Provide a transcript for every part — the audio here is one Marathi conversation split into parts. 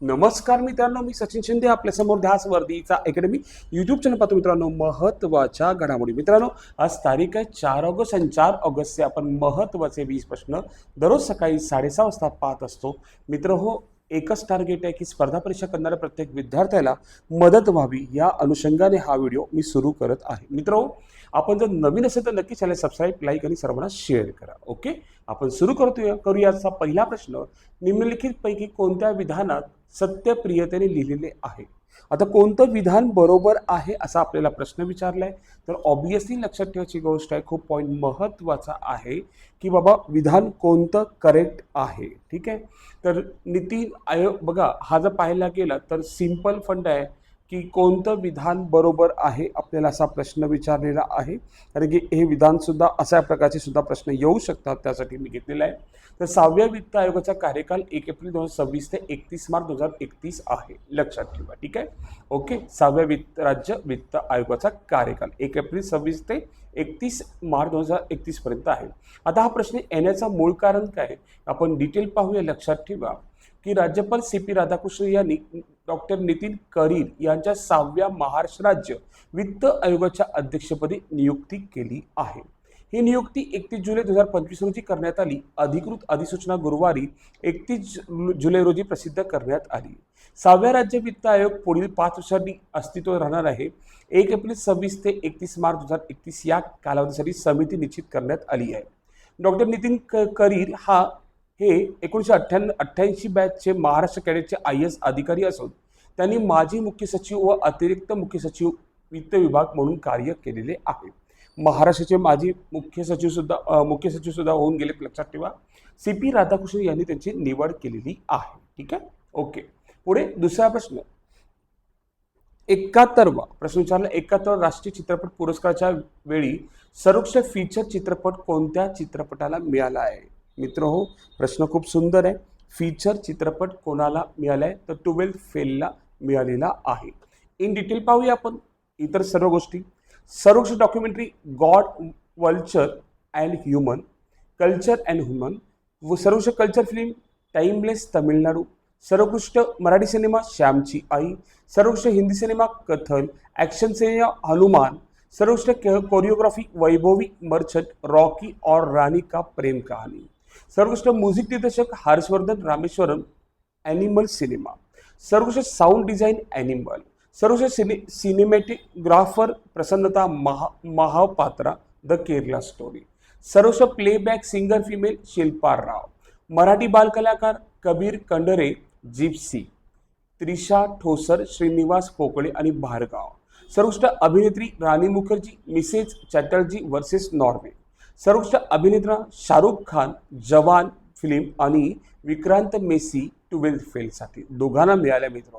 नमस्कार मित्रांनो मी सचिन शिंदे आपल्यासमोर ध्यास वर्दीचा अकॅडमी यूट्यूब चॅनल पाहतो मित्रांनो महत्त्वाच्या घडामोडी. मित्रांनो आज तारीख आहे चार ऑगस्ट आणि चार ऑगस्टचे आपण महत्त्वाचे वीस प्रश्न दररोज सकाळी साडेसहा वाजता पाहत असतो. मित्र हो एकच टार्गेट आहे की स्पर्धा परीक्षा करणाऱ्या प्रत्येक विद्यार्थ्याला मदत व्हावी या अनुषंगाने हा व्हिडिओ मी सुरू करत आहे. मित्र आपण जर नवीन असेल तर नक्की चॅनल सबस्क्राईब लाईक आणि सर्वांना शेअर करा. ओके आपण सुरू करतोया करूयाचा पहिला प्रश्न. निम्नलिखितपैकी कोणत्या विधानात सत्यप्रियतेने लिहिलेले आहे? आता कोणतं विधान बरोबर आहे असा आपल्याला प्रश्न विचारलाय? तर ऑब्विसली लक्षात ठेवायची गोष्ट आहे खूप पॉईंट महत्त्वाचा आहे की बाबा विधान कोणतं करेक्ट आहे? ठीक आहे? तर नीती आयोग बघा हा जर पाहायला गेला तर सिंपल फंड आहे. की कोणतं विधान बरोबर आहे आपल्याला असा प्रश्न विचारलेला आहे? कारण की हे विधानसुद्धा अशा प्रकारचे सुद्धा प्रश्न येऊ शकतात त्यासाठी मी घेतलेला आहे. तर सहाव्या वित्त आयोगाचा कार्यकाल एक एप्रिल दोन हजार सव्वीस ते एकतीस मार्च दोन हजार एकतीस आहे. लक्षात ठेवा ठीक आहे? ओके सहाव्या वित्त राज्य वित्त आयोगाचा कार्यकाल एक एप्रिल सव्वीस ते एकतीस मार्च दोन हजार एकतीसपर्यंत आहे. आता हा प्रश्न येण्याचा मूळ कारण काय आपण डिटेल पाहूया लक्षात ठेवा. की राज्यपाल सी पी राधाकृष्ण यांनी डॉक्टर नितीन करीर यांच्या सहाव्या महाराष्ट्र राज्य वित्त आयोगाच्या अध्यक्षपदी नियुक्ती केली आहे. ही नियुक्ती एकतीस जुलै दोन हजार पंचवीस रोजी करण्यात आली. अधिकृत अधिसूचना गुरुवारी एकतीस जुलै रोजी प्रसिद्ध करण्यात आली. सहाव्या राज्य वित्त आयोग पुढील पाच वर्षांनी अस्तित्व राहणार आहे. एक एप्रिल सव्वीस ते एकतीस मार्च दोन हजार एकतीस या कालावधीसाठी समिती निश्चित करण्यात आली आहे. डॉक्टर नितीन क करीर हा हे एकोणीसशे अठ्ठ्याण्णव अठ्ठ्याऐंशी बॅचचे महाराष्ट्र कॅडेटचे आय एस अधिकारी असून त्यांनी माजी मुख्य सचिव व अतिरिक्त मुख्य सचिव वित्त विभाग म्हणून कार्य केलेले आहे. महाराष्ट्राचे माजी मुख्य सचिव सुद्धा मुख्य सचिव सुद्धा होऊन गेले. लक्षात ठेवा. सी पी राधाकृष्ण यांनी त्यांची निवड केलेली आहे. ठीक आहे? ओके. पुढे दुसरा प्रश्न. एकाहत्तरवा प्रश्न विचारला. एकाहत्तर राष्ट्रीय चित्रपट पुरस्काराच्या वेळी सर्वोच्च फीचर चित्रपट कोणत्या चित्रपटाला मिळाला आहे? मित्र हो प्रश्न खूप सुंदर आहे. फीचर चित्रपट कोणाला मिळाला आहे तर ट्वेल्थ फेलला मिळालेला आहे. इन डिटेल पाहूया आपण इतर सर्व गोष्टी. सर्वोच्च documentary god vulture and human culture and human व सर्वोच्च कल्चर फिल्म टाईमलेस तमिळनाडू सर्वोत्कृष्ट मराठी सिनेमा श्यामची आई सर्वोत्कृष्ट Hindi cinema Kathal action cinema Hanuman सर्वोत्कृष्ट कोरिओग्राफी वैभवी मर्चंट रॉकी और रानी का प्रेम कहाणी सर्वोत्कृष्ट म्युझिक दिग्दर्शक हर्षवर्धन रामेश्वरम ॲनिमल सिनेमा सर्वोत्कृष्ट साऊंड डिझाईन ॲनिमल सर्वोत्कृष्ट cine cinematographer Prasanta Maha Mahapatra the Kerala story सर्वोत्कृष्ट playback singer female Shilpa Rao. Marathi बालकलाकार कबीर कंडरे जिप्सी त्रिशा ठोसर श्रीनिवास पोकळे आणि भारगाव सर्वोत्कृष्ट अभिनेत्री Rani Mukherjee Mrs Chatterjee versus Norway सर्वोच्च अभिनेता शाहरुख खान जवान फिल्म आणि विक्रांत मेसी ट्वेल्थ फेलसाठी दोघांना मिळाल्या मित्र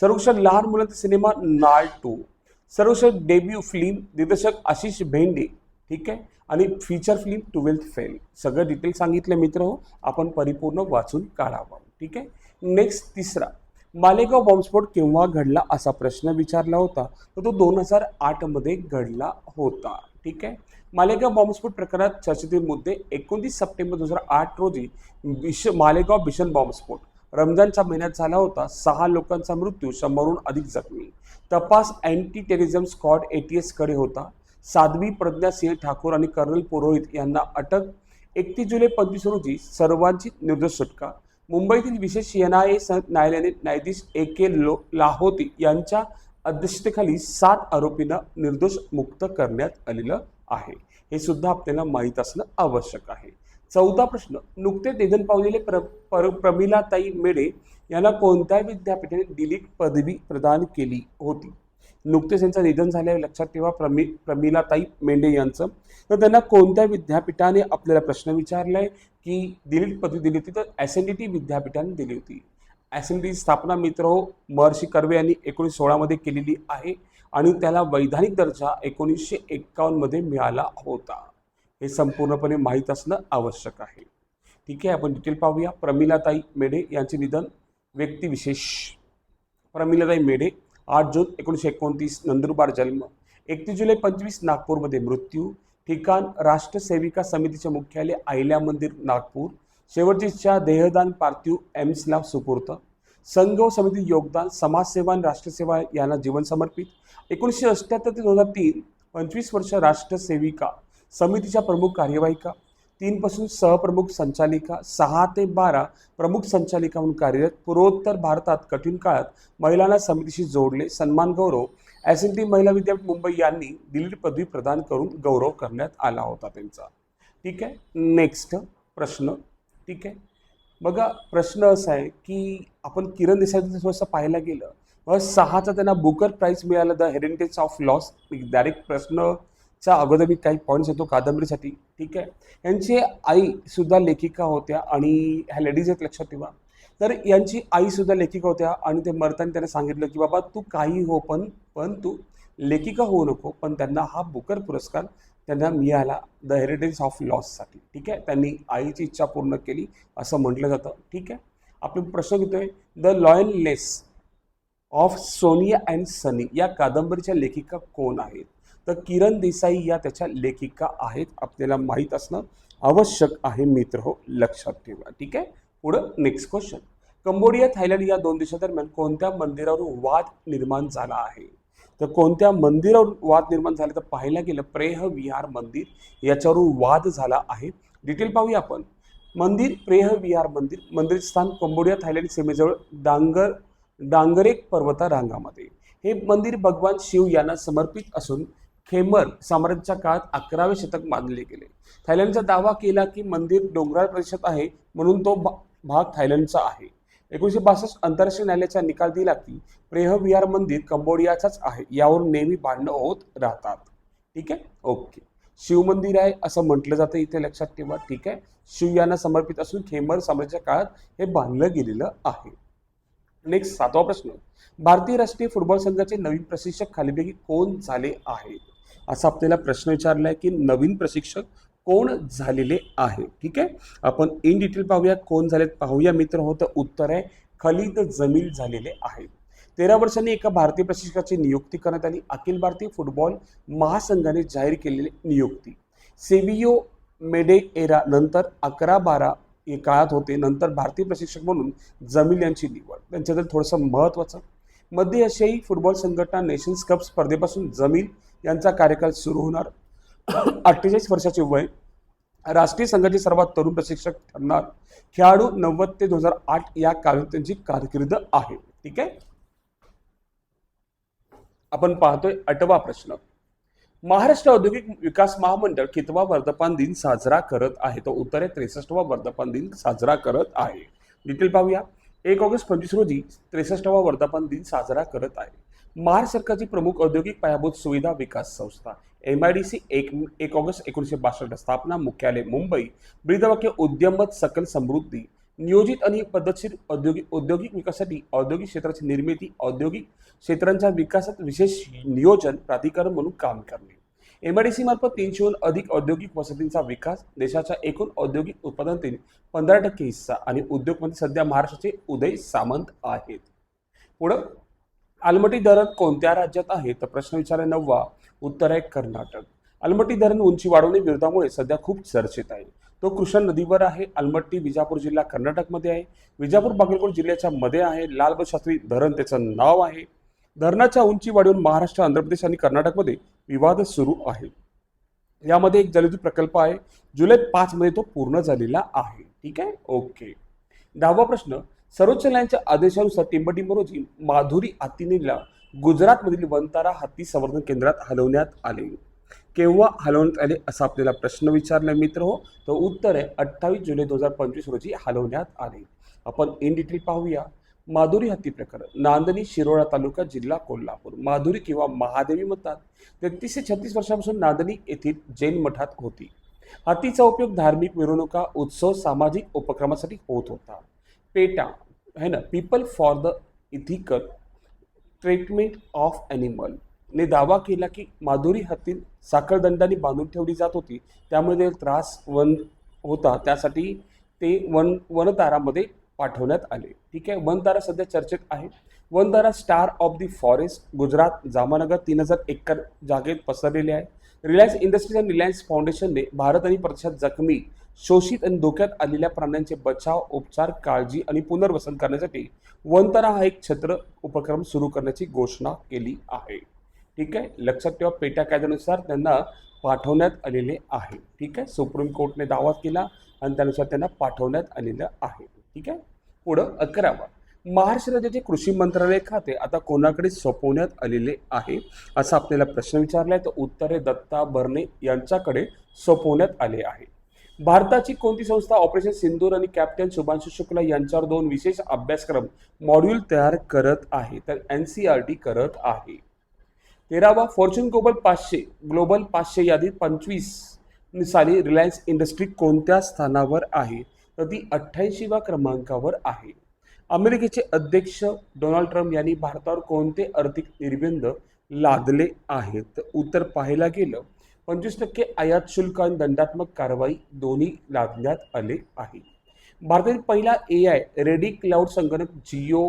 सर्वोच्च लहान मुलांचा सिनेमा नाळ टू. सर्वोत्कृष्ट डेब्यू फिल्म दिग्दर्शक आशिष भेंडे ठीक आहे? आणि फीचर फिल्म ट्वेल्थ फेल सगळं डिटेल सांगितलं मित्र हो आपण परिपूर्ण वाचून काढावं ठीक आहे? नेक्स्ट तिसरा. मालेगाव बॉम्बस्फोट केव्हा घडला असा प्रश्न विचारला होता. तर तो दोन हजार आठमध्ये घडला होता ठीक आहे? मालेगाव बॉम्बस्फोट प्रकरणात चर्चेतील मुद्दे एकोणतीस सप्टेंबर दोन हजार आठ रोजी विश मालेगाव भीषण बॉम्बस्फोट रमजानच्या महिन्यात झाला होता सहा लोकांचा मृत्यू शंभरहून अधिक जखमी. तपास anti terrorism squad A T एसकडे होता. साध्वी प्रज्ञा सिंह ठाकूर आणि कर्नल पुरोहित यांना अटक. एकतीस जुलै पंचवीस रोजी सर्वांची निर्दोष सुटका. मुंबईतील विशेष एन आय ए न्यायालयाने न्यायाधीश ए के लो लाहोती यांच्या अध्यक्षतेखाली सात आरोपींना निर्दोष मुक्त करण्यात आलेलं आहे. हे सुद्धा आपल्याला माहीत असणं आवश्यक आहे. चौथा प्रश्न नुकतेच निधन पावलेले प्र पर प्रमिलाताई मेडे यांना कोणत्या विद्यापीठाने डिलीट पदवी प्रदान केली होती. नुकतेच यांचं निधन झाल्यावर लक्षात ठेवा प्रमि प्रमिलाताई मेंढे यांचं. तर त्यांना कोणत्या विद्यापीठाने आपल्याला प्रश्न विचारलाय की दिलीट पदवी दिली होती तर एस एन डी टी विद्यापीठाने दिली होती. एस एन डी स्थापना मित्र हो महर्षी कर्वे यांनी एकोणीस सोळामध्ये केलेली आहे. आणि त्याला वैधानिक दर्जा एकोणीसशे एक्कावन्नमध्ये मिळाला होता. हे संपूर्णपणे माहीत असणं आवश्यक आहे. ठीक आहे आपण डिटेल पाहूया. प्रमिलाताई मेढे यांचे निधन व्यक्तिविशेष. प्रमिलाताई मेढे आठ जून एकोणीसशे एकोणतीस नंदुरबार जन्म. एकतीस जुलै पंचवीस नागपूरमध्ये मृत्यू. ठिकाण राष्ट्रसेविका समितीचे मुख्यालय अहिल्या मंदिर नागपूर. शेवटची इच्छा देहदान पार्थिव एम्सला सुपूर्त संघ व समिती योगदान समाजसेवा आणि राष्ट्रसेवा यांना जीवन समर्पित. एकोणीसशे अठ्ठ्याहत्तर ते दोन हजार तीन पंचवीस वर्ष राष्ट्रसेविका समितीच्या प्रमुख कार्यवाहिका तीनपासून सहप्रमुख संचालिका सहा ते बारा प्रमुख संचालिका म्हणून कार्यरत पूर्वोत्तर भारतात कठीण काळात महिलांना समितीशी जोडले सन्मान गौरव. एस एन टी महिला विद्यापीठ मुंबई यांनी दिलीप पदवी प्रदान करून गौरव करण्यात आला होता त्यांचा. ठीक आहे नेक्स्ट प्रश्न. ठीक आहे बघा प्रश्न असा आहे की आपण किरण देसाईचं थोडंसं पाहायला गेलं मग सहाचा त्यांना बुकर प्राईज मिळाला the heritage of loss. Direct प्रश्नच्या अगोदर मी काही पॉईंट्स येतो कादंबरीसाठी. ठीक आहे? यांची आईसुद्धा लेखिका होत्या आणि ह्या लेडीज आहेत लक्षात ठेवा. तर यांची आईसुद्धा लेखिका होत्या आणि ते मरताना त्यांना सांगितलं की बाबा तू काही हो पण पण तू लेखिका होऊ नको पण त्यांना हा बुकर पुरस्कार त्यांना मिळाला द हेरिटेज ऑफ लॉससाठी ठीक आहे? त्यांनी आईची इच्छा पूर्ण केली असं म्हटलं जातं. ठीक आहे? आपण प्रश्न घेतोय. The loneliness of Sonia and Sunny या कादंबरीच्या लेखिका कोण आहेत? तर किरण देसाई या त्याच्या लेखिका आहेत. आपल्याला माहीत असणं आवश्यक आहे मित्र हो लक्षात ठेवा. ठीक आहे? पुढं नेक्स्ट क्वेश्चन कंबोडिया थायलंड या दोन देशादरम्यान कोणत्या मंदिरावर वाद निर्माण झाला आहे? तर कोणत्या मंदिरावर वाद निर्माण झाले तर पाहायला गेलं प्रेह विहार मंदिर याच्यावरून वाद झाला आहे. डिटेल पाहूया आपण. मंदिर प्रेह विहार मंदिर मंदिर स्थान कंबोडिया थायलंड सीमेजवळ डांगर डांगरेक पर्वता रांगामध्ये हे मंदिर भगवान शिव यांना समर्पित असून खेमर साम्राज्याच्या काळात अकरावे शतक मानले गेले. थायलंडचा दावा केला की मंदिर डोंगराळ प्रदेशात आहे म्हणून तो भा- भाग थायलंडचा आहे. एकोणीसशे बासष्ट आंतरराष्ट्रीय न्यायालयाचा निकाल दिला की प्रेह विहार मंदिर कंबोडियाचाच आहे यावर नेहमी भांडणं होत राहतात. ठीक आहे? ओके. शिव मंदिर आहे असं म्हटलं जातं इथे लक्षात ठेवा. ठीक आहे? शिव यांना समर्पित असून खेमर साम्राज्याच्या काळात हे बांधलं गेलेलं आहे. नेक्स्ट सातवा प्रश्न. भारतीय राष्ट्रीय फुटबॉल संघाचे नवीन प्रशिक्षक खालीपैकी कोण झाले आहेत? असा आपल्याला प्रश्न विचारला आहे की नवीन प्रशिक्षक कोण झालेले आहे? ठीक आहे? आपण इन डिटेल पाहूया कोण झालेत? पाहूया मित्र होतं उत्तर आहे खलीद जमील झालेले आहेत तेरा वर्षांनी एका भारतीय प्रशिक्षकाची नियुक्ती करण्यात आली. अखिल भारतीय फुटबॉल महासंघाने जाहीर केलेली नियुक्ती. सेबियो मेडे एरा नंतर अकरा बारा काळात होते. नंतर भारतीय प्रशिक्षक म्हणून जमील यांची निवड. त्यांच्याबद्दल थोडंसं महत्त्वाचं. मध्य आशियाई फुटबॉल संघटना नेशन्स कप स्पर्धेपासून जमील यांचा कार्यकाल सुरू होणार. अठ्ठेचाळीस वर्षाचे वय. राष्ट्रीय संघाचे सर्वात तरुण प्रशिक्षक ठरणार खेळाडू नव्वद ते दोन हजार आठ या काळात त्यांची कारकीर्द आहे. ठीक आहे? आपण पाहतोय आठवा प्रश्न. महाराष्ट्र औद्योगिक विकास महामंडळ कितवा वर्धापन दिन साजरा करत आहे? तो उत्तर आहे त्रेसष्टवा वर्धापन दिन साजरा करत आहे. डिटेल पाहूया. एक ऑगस्ट पंचवीस रोजी त्रेसष्टवा वर्धापन दिन साजरा करत आहे. महाराष्ट्र सरकारची प्रमुख औद्योगिक पायाभूत सुविधा विकास संस्था. एम आय डी सी एक एक ऑगस्ट एकोणीसशे बासष्ट स्थापना मुख्यालय मुंबई ब्रीदवाक्य उद्यमत सकल समृद्धी नियोजित आणि पद्धतशीर औद्योगिक औद्योगिक विकासासाठी औद्योगिक क्षेत्राची निर्मिती औद्योगिक क्षेत्रांच्या विकासात विशेष नियोजन प्राधिकरण म्हणून काम करणे. एम आय डी सी मार्फत तीनशेहून अधिक औद्योगिक वसतींचा विकास देशाच्या एकूण औद्योगिक उत्पादनातील पंधरा टक्के हिस्सा आणि उद्योगमध्ये सध्या महाराष्ट्राचे उदय सामंत आहेत. पुढं आलमटी धरण कोणत्या राज्यात आहे? तर प्रश्न विचारले नववा उत्तर आहे कर्नाटक. अलमट्टी धरण उंची वाढवणे विरोधामुळे सध्या खूप चर्चेत आहे. तो कृष्णा नदीवर आहे अलमट्टी विजापूर जिल्हा कर्नाटकमध्ये आहे. विजापूर बागलकोट जिल्ह्याच्या मध्ये आहे लालबहादूर शास्त्री धरण त्याचं नाव आहे. धरणाच्या उंची वाढवून महाराष्ट्र आंध्र प्रदेश आणि कर्नाटकमध्ये विवाद सुरू आहे. यामध्ये एक जलविद्युत प्रकल्प आहे. जुलै पाच मध्ये तो पूर्ण झालेला आहे. ठीक आहे? ओके. दहावा प्रश्न. सर्वोच्च न्यायालयाच्या आदेशानुसार टिंबटिंब रोजी माधुरी हत्तीनीला गुजरातमधील वंतारा हत्ती संवर्धन केंद्रात हलवण्यात आले. केव्हा हलवण्यात आले असा आपल्याला प्रश्न विचारला मित्र हो? तर उत्तर आहे अठ्ठावीस जुलै दोन हजार पंचवीस रोजी हलवण्यात आले. आपण इन डिटेल पाहूया. माधुरी हत्ती प्रकरण नांदणी शिरोळा तालुका जिल्हा कोल्हापूर. माधुरी किंवा महादेवी म्हणतात. तेहतीस ते छत्तीस वर्षापासून नांदणी येथील जैन मठात होती. हत्तीचा उपयोग धार्मिक मिरवणुका उत्सव सामाजिक उपक्रमासाठी होत होता. पेटा है ना? People for the ethical treatment of animal. ने दावा केला की माधुरी हत्ती साखळदंडाने बांधून ठेवली जात होती. त्यामुळे ते त्रास वन होता. त्यासाठी ते वन वनतारामध्ये पाठवण्यात आले. ठीक आहे? वनतारा सध्या चर्चेत आहे. Vantara star of the forest Gujarat Jamnagar तीन हजार एकर जागेत पसरलेले आहे. रिलायन्स इंडस्ट्रीज अँड रिलायन्स फाउंडेशनने भारत आणि प्रदेशात जखमी शोषित आणि धोक्यात आलेल्या प्राण्यांचे बचाव उपचार काळजी आणि पुनर्वसन करण्यासाठी वंतरा हा एक छत्र उपक्रम सुरू करण्याची घोषणा केली आहे. ठीक आहे? लक्षात ठेवा पेटा कायद्यानुसार त्यांना पाठवण्यात आलेले आहे. ठीक आहे? सुप्रीम कोर्टने दावा केला आणि त्यानुसार त्यांना पाठवण्यात आलेलं आहे. ठीक आहे? पुढं अकरावा. महाराष्ट्र राज्याचे कृषी मंत्रालय खाते आता कोणाकडे सोपवण्यात आलेले आहे? असा आपल्याला प्रश्न विचारला आहे तर उत्तरे दत्ता भरणे यांच्याकडे सोपवण्यात आले आहे. भारताची कोणती संस्था ऑपरेशन सिंदूर आणि कॅप्टन शुभांशु शुक्ला यांच्यावर दोन विशेष अभ्यासक्रम मॉड्यूल तयार करत आहे तर एन सी आर टी करत आहे. तेरावा फॉर्च्यून ग्लोबल पाचशे ग्लोबल पाचशे यादीत पंचवीस साली रिलायन्स इंडस्ट्री कोणत्या स्थानावर आहे? तर ती अठ्ठ्याऐंशीव्या क्रमांकावर आहे. अमेरिकेचे अध्यक्ष डोनाल्ड ट्रम्प यांनी भारतावर कोणते आर्थिक निर्बंध लादले आहेत? तर उत्तर पाहायला गेलं पंचवीस टक्के आयात शुल्क आणि दंडात्मक कारवाई दोन्ही लादण्यात आले आहे. भारतातील पहिला ए आय रेडी क्लाउड संगणक जिओ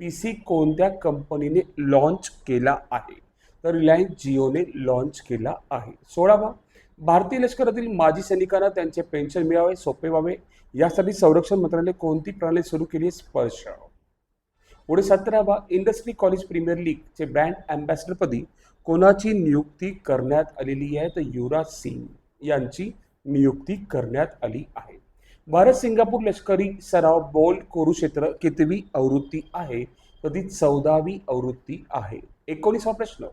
पी सी कोणत्या कंपनीने लॉन्च केला आहे? तर रिलायन्स जिओने लॉन्च केला आहे. सोळावा भारतीय लष्करातील माजी सैनिकांना त्यांचे पेन्शन मिळावे सोपे व्हावे? यासाठी संरक्षण मंत्रालयाने कोणती प्रणाली सुरू केली स्पर्श. पुढे सतरावा इंडस्ट्री कॉलेज प्रीमियर लीगचे ब्रँड अँबॅसिडरपदी कोणाची नियुक्ती करण्यात आलेली आहे? तर युवराज सिंग यांची नियुक्ती करण्यात आली आहे. भारत सिंगापूर लष्करी सराव बोल कुरुक्षेत्र कितवी आवृत्ती आहे? तर ती चौदावी आवृत्ती आहे. एकोणीसवा प्रश्न.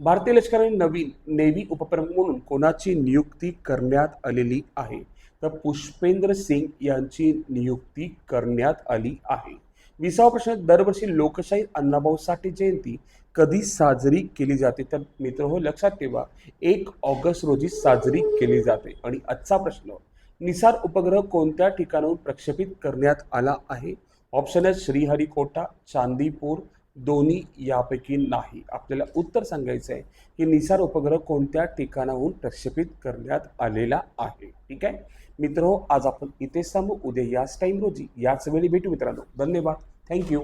भारतीय लष्कराने नवीन नेव्ही उपप्रमुख म्हणून कोणाची नियुक्ती करण्यात आलेली आहे? तर पुष्पेंद्र सिंग यांची नियुक्ती करण्यात आली आहे. विसावा प्रश्न दरवर्षी लोकशाही अण्णाभाऊ साठे जयंती कधी साजरी केली जाते? तर मित्र हो लक्षात ठेवा एक ऑगस्ट रोजी साजरी केली जाते. आणि आजचा प्रश्न निसार उपग्रह कोणत्या ठिकाणाहून प्रक्षेपित करण्यात आला आहे? ऑप्शन आहे श्रीहरिकोटा चांदीपूर दोन्ही यापैकी नाही. आपल्याला उत्तर सांगायचं आहे की निसार उपग्रह कोणत्या ठिकाणाहून प्रक्षेपित करण्यात आलेला आहे? ठीक आहे? मित्र हो, आज आपण इथेच थांबू. उद्या याच टाईम रोजी याच वेळी भेटू मित्रांनो. धन्यवाद. थँक्यू